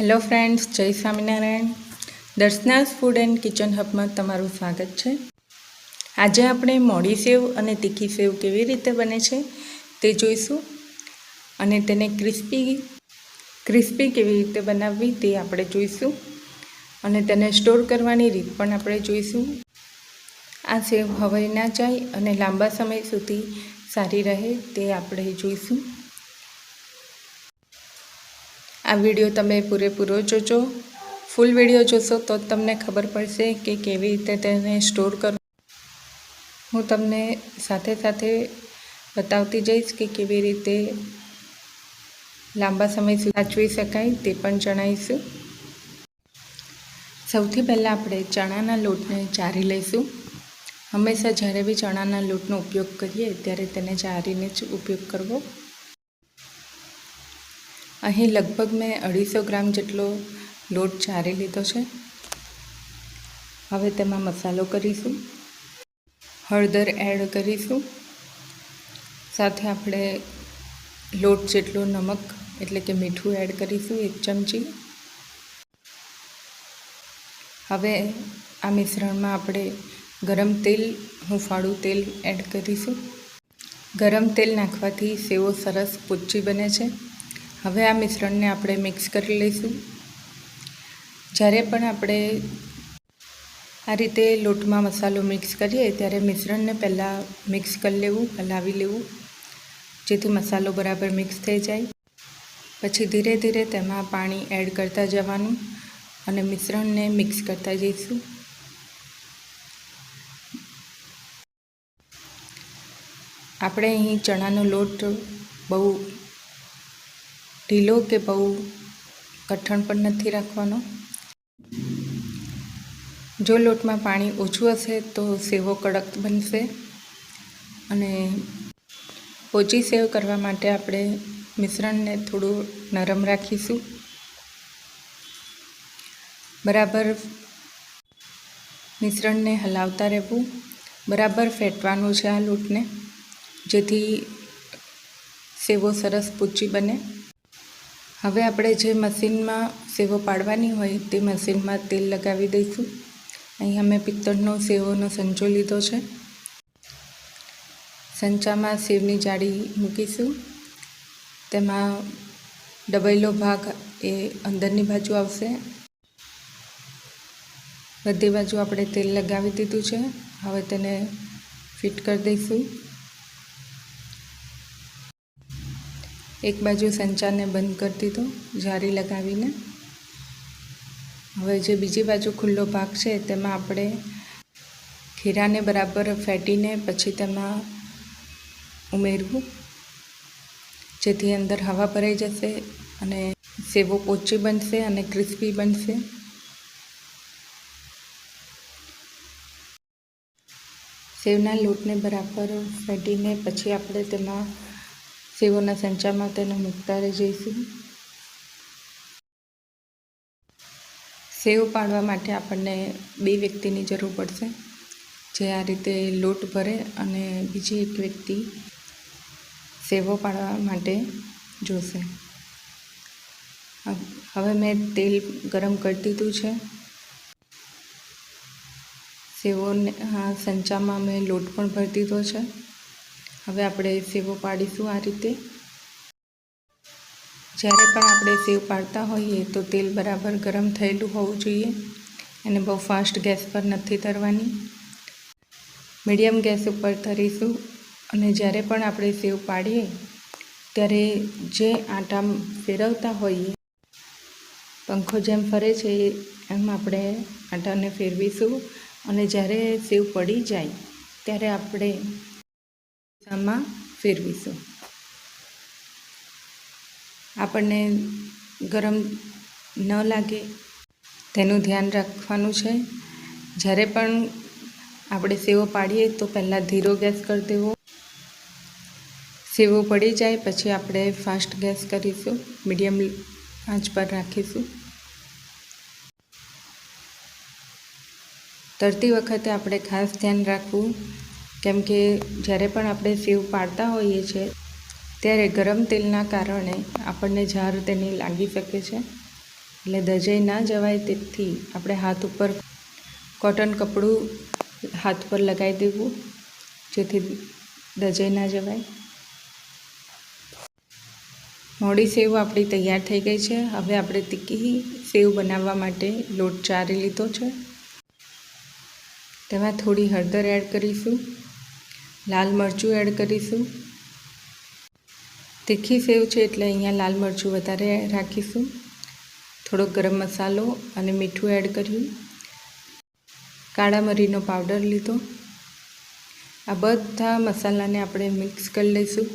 Hello friends Jay Swaminarayan. Darshana's food and kitchen હબમાં તમારું સ્વાગત છે. આજે આપણે મોડી સેવ અને તીખી સેવ કેવી રીતે બને છે તે જોઈશું અને તેને ક્રિસ્પી ક્રિસ્પી કેવી રીતે બનાવવી તે આપણે જોઈશું અને તેને સ્ટોર કરવાની રીત પણ આપણે જોઈશું. આ સેવ હવાઈ ના જાય અને લાંબા સમય સુધી સારી રહે તે આપણે જોઈશું. આ વીડિયો તમે પૂરેપૂરો જોજો. ફૂલ વીડિયો જોશો તો તમને ખબર પડશે કે કેવી રીતે તેને સ્ટોર કરવું. હું તમને સાથે સાથે બતાવતી જઈશ કે કેવી રીતે લાંબા સમય સાચવી શકાય તે પણ જણાવીશું. સૌથી પહેલાં આપણે ચણાના લોટને ચારી લઈશું. હંમેશા જ્યારે બી ચણાના લોટનો ઉપયોગ કરીએ ત્યારે તેને ચારીને જ ઉપયોગ કરવો. અહીં લગભગ મેં અઢીસો ગ્રામ જેટલો લોટ ચારી લીધો છે. હવે તેમાં મસાલો કરીશું. હળદર એડ કરીશું. સાથે આપણે લોટ જેટલો નમક એટલે કે મીઠું એડ કરીશું એક ચમચી. હવે આ મિશ્રણમાં આપણે ગરમ તેલ, હુંફાળું તેલ એડ કરીશું. ગરમ તેલ નાખવાથી સેવો સરસ પોચી બને છે. હવે આ મિશ્રણને આપણે મિક્સ કરી લઈશું. જ્યારે પણ આપણે આ રીતે લોટમાં મસાલો મિક્સ કરીએ ત્યારે મિશ્રણને પહેલાં મિક્સ કરી લેવું, હલાવી લેવું, જેથી મસાલો બરાબર મિક્સ થઈ જાય. પછી ધીરે ધીરે તેમાં પાણી એડ કરતા જવાનું અને મિશ્રણને મિક્સ કરતા જઈશું. આપણે અહીં ચણાનો લોટ બહુ ઢીલો કે બહુ કઠણ પણ નથી રાખવાનો? જો લોટમાં પાણી ઓછું હશે તો સેવો કડક બનશે અને ઓછી સેવ કરવા માટે આપણે મિશ્રણને થોડું નરમ રાખીશું. બરાબર મિશ્રણને હલાવતા રહેવું. બરાબર ફેટવાનું છે આ લોટને જેથી સેવો સરસ પૂચી બને. હવે આપણે જે મશીનમાં સેવો પાડવાની હોય તે મશીનમાં તેલ લગાવી દઈશું. અહીં અમે પિત્તળનો સેવોનો સંચો લીધો છે. સંચામાં સેવની જાળી મૂકીશું. તેમાં ડબેલો ભાગ એ અંદરની બાજુ આવશે. બધી બાજુ આપણે તેલ લગાવી દીધું છે. હવે તેને ફિટ કરી દઈશું. એક બાજુ સંચારને બંધ કરી દીધો, જારી લગાવીને. હવે જે બીજી બાજુ ખુલ્લો ભાગ છે, તેમાં આપણે ખીરાને બરાબર ફેટીને પછી તેમાં ઉમેરવું. જેથી અંદર હવા ભરાઈ જશે અને સેવો પોચી બનશે અને ક્રિસ્પી બનશે. સેવના લોટને બરાબર ફેટીને પછી આપણે તેમાં સેવોના સંચામાં તેને મૂકતા રહી જઈશું સેવ પાડવા માટે આપણને બે વ્યક્તિની જરૂર પડશે જે આ રીતે લોટ ભરે અને બીજી એક વ્યક્તિ સેવો પાડવા માટે જોશે હવે મેં તેલ ગરમ કરી દીધું છે સેવોને સંચામાં મેં લોટ પણ ભરી દીધો છે હવે આપણે સેવો પાડીશું આ રીતે. જ્યારે પણ આપણે સેવ પાડતા હોઈએ તો તેલ બરાબર ગરમ થયેલું હોવું જોઈએ અને બહુ ફાસ્ટ ગેસ પર નથી તરવાની. મીડિયમ ગેસ ઉપર તરીશું અને જ્યારે પણ આપણે સેવ પાડીએ ત્યારે જે આટા ફેરવતા હોઈએ, પંખો જેમ ફરે છે એમ આપણે આટાને ફેરવીશું અને જ્યારે સેવ પડી જાય ત્યારે આપણે આમાં ફેરવીશું. આપણને ગરમ ન લાગે તેનું ધ્યાન રાખવાનું છે. જ્યારે પણ આપણે સેવો પાડીએ તો પહેલાં ધીરો ગેસ કરી દેવો. સેવો પડી જાય પછી આપણે ફાસ્ટ ગેસ કરીશું, મીડિયમ આંચ પર રાખીશું. તરતી વખતે આપણે ખાસ ધ્યાન રાખવું કેમ કે જ્યારે પણ આપણે સેવ પાડતા હોઈએ છીએ, ત્યારે ગરમ તેલના કારણે આપણને ઝાર તેની લાગી શકે છે. એટલે દજાઈ ના જવાય તેથી આપણે હાથ ઉપર કોટન કપડું હાથ પર લગાવી દેવું, જેથી દજાઈ ના જવાય. મોડી સેવ આપણી તૈયાર થઈ ગઈ છે. હવે આપણે તીખી સેવ બનાવવા માટે લોટ ચારી લીધો છે. તેમાં થોડી હળદર એડ કરીશું. લાલ મરચું એડ કરીશું. તીખી સેવ છે એટલે અહીંયા લાલ મરચું વધારે રાખીશું. થોડો ગરમ મસાલો અને મીઠું એડ કર્યું. કાળા મરીનો પાવડર લીધો. આ બધા મસાલાને આપણે મિક્સ કરી લઈશું.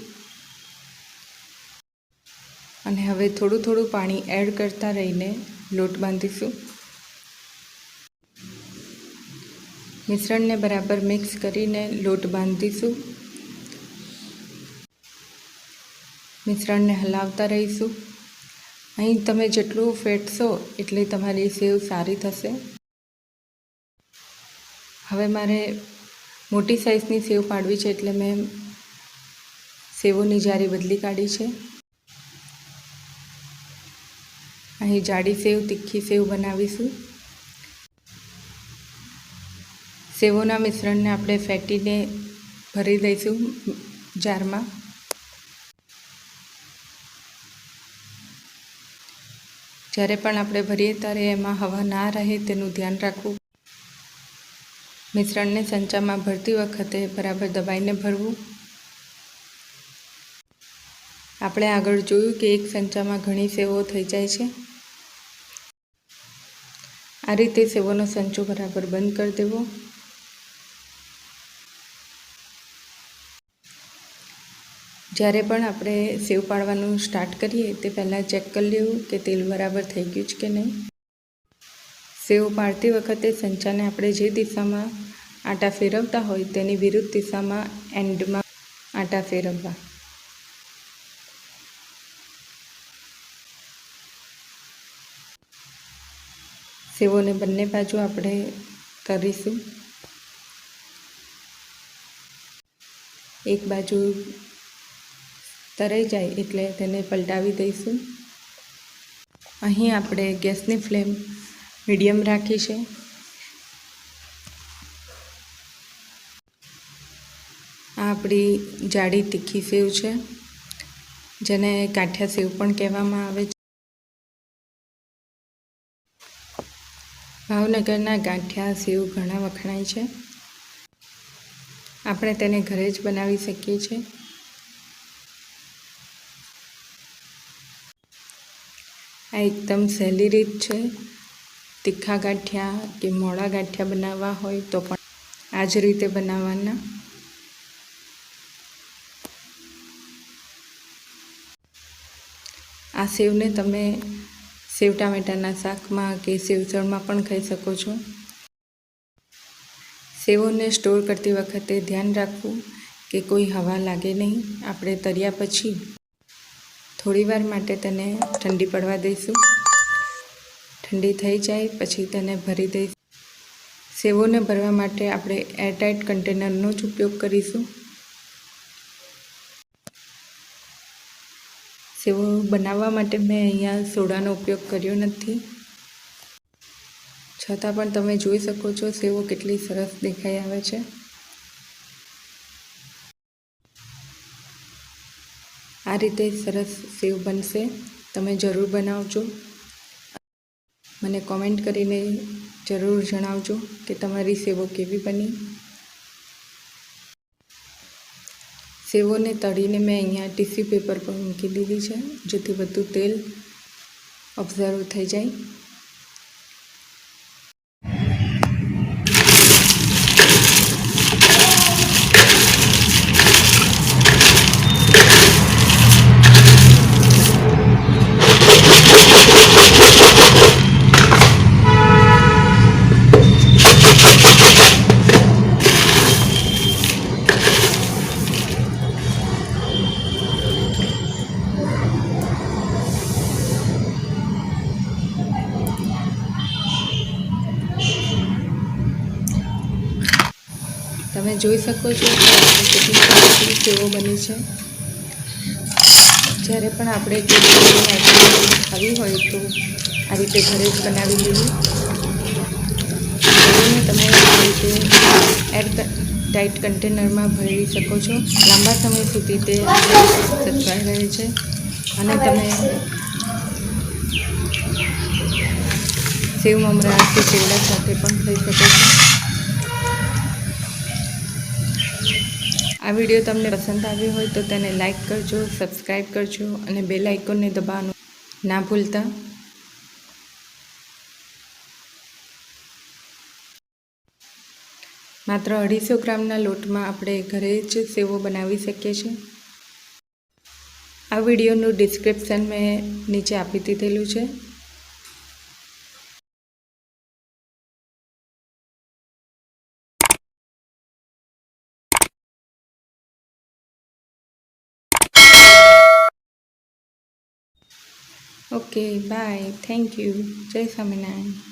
અને હવે થોડું થોડું પાણી એડ કરતા રહીને લોટ બાંધીશું. મિશ્રણને બરાબર મિક્સ કરીને લોટ બાંધીશું. મિશ્રણને હલાવતા રહીશું. અહીં તમે જેટલું ફેટશો એટલી તમારી સેવ સારી થશે. હવે મારે મોટી સાઇઝની સેવ પાડવી છે એટલે મેં સેવોની જારી બદલી કાઢી છે. અહીં જાડી સેવ, તીખી સેવ બનાવીશું. સેવોના મિશ્રણને આપણે ફેટીને ભરી દઈશું જારમાં. જ્યારે પણ આપણે ભરીએ ત્યારે એમાં હવા ના રહે તેનું ધ્યાન રાખવું. મિશ્રણને સંચામાં ભરતી વખતે બરાબર દબાઈને ભરવું. આપણે આગળ જોયું કે એક સંચામાં ઘણી સેવો થઈ જાય છે. આ રીતે સેવોનો સંચો બરાબર બંધ કરી દેવો. જ્યારે પણ આપણે સેવ પાડવાનું સ્ટાર્ટ કરીએ, તે પહેલાં ચેક કરી લેવું કે તેલ બરાબર થઈ ગયું છે કે નહીં. સેવ પાડતી વખતે સંચાને આપણે જે દિશામાં આટા ફેરવતા હોય તેની વિરુદ્ધ દિશામાં એન્ડમાં આટા ફેરવવા. સેવોને બંને બાજુ આપણે કરીશું. એક બાજુ તરાઈ જાય એટલે તેને પલટાવી દઈશું. અહીં આપણે ગેસની ફ્લેમ મીડિયમ રાખી છે. આ આપણી જાડી તીખી સેવ છે, જેને કાઠિયા સેવ પણ કહેવામાં આવે છે. ભાવનગરના ગાંઠિયા સેવ ઘણા વખણાય છે. આપણે તેને ઘરે જ બનાવી શકીએ છીએ. આ એકદમ સહેલી રીત છે. તીખા ગાંઠિયા કે મોડા ગાંઠિયા બનાવવા હોય તો પણ આ જ રીતે બનાવવાના. આ સેવને તમે સેવ ટામેટાના શાકમાં કે સેવસળમાં પણ ખાઈ શકો છો. સેવોને સ્ટોર કરતી વખતે ધ્યાન રાખવું કે કોઈ હવા લાગે નહીં. આપણે તર્યા પછી થોડીવાર માટે તેને ઠંડી પડવા દઈશું. ઠંડી થઈ જાય પછી તેને ભરી દઈશું. સેવોને ભરવા માટે આપણે એરટાઇટ કન્ટેનરનો જ ઉપયોગ કરીશું. સેવો બનાવવા માટે મેં અહીંયા સોડાનો ઉપયોગ કર્યો નથી. છતાં પણ તમે જોઈ શકો છો સેવો કેટલી સરસ દેખાઈ આવે છે. આ રીતે સરસ સેવ બનશે. તમે જરૂર બનાવજો. મને કોમેન્ટ કરીને જરૂર જણાવજો કે તમારી સેવો કેવી બની. સેવોને તળીને મેં અહીંયા ટીસ્યુ પેપર પર મૂકી દીધી છે, જેથી બધું તેલ ઓબ્ઝર્વ થઈ જાય. જોઈ શકો છો કેટલી સેવો બની છે. જ્યારે પણ આપણે આવી હોય તો આ રીતે ઘરે જ બનાવી સેવોને તમે આ રીતે એર ટાઈટ કન્ટેનરમાં ભરી શકો છો. લાંબા સમય સુધી તે સચવાઈ રહે છે. અને તમે સેવ મમરા કે ચેવડા સાથે પણ ખાઈ શકો છો. આ વીડિયો તમને પસંદ આવ્યો હોય તો તેને લાઇક કરજો સબસ્ક્રાઈબ કરજો અને બેલ આઇકોનને દબાવવાનું ના ભૂલતા. માત્ર અઢીસો ગ્રામના લોટમાં આપણે ઘરે જ સેવો બનાવી શકીએ છીએ. આ વિડીયોનું ડિસ્ક્રિપ્શન મેં નીચે આપી દીધેલું છે. Okay, bye. Thank you. Jai Swaminarayan.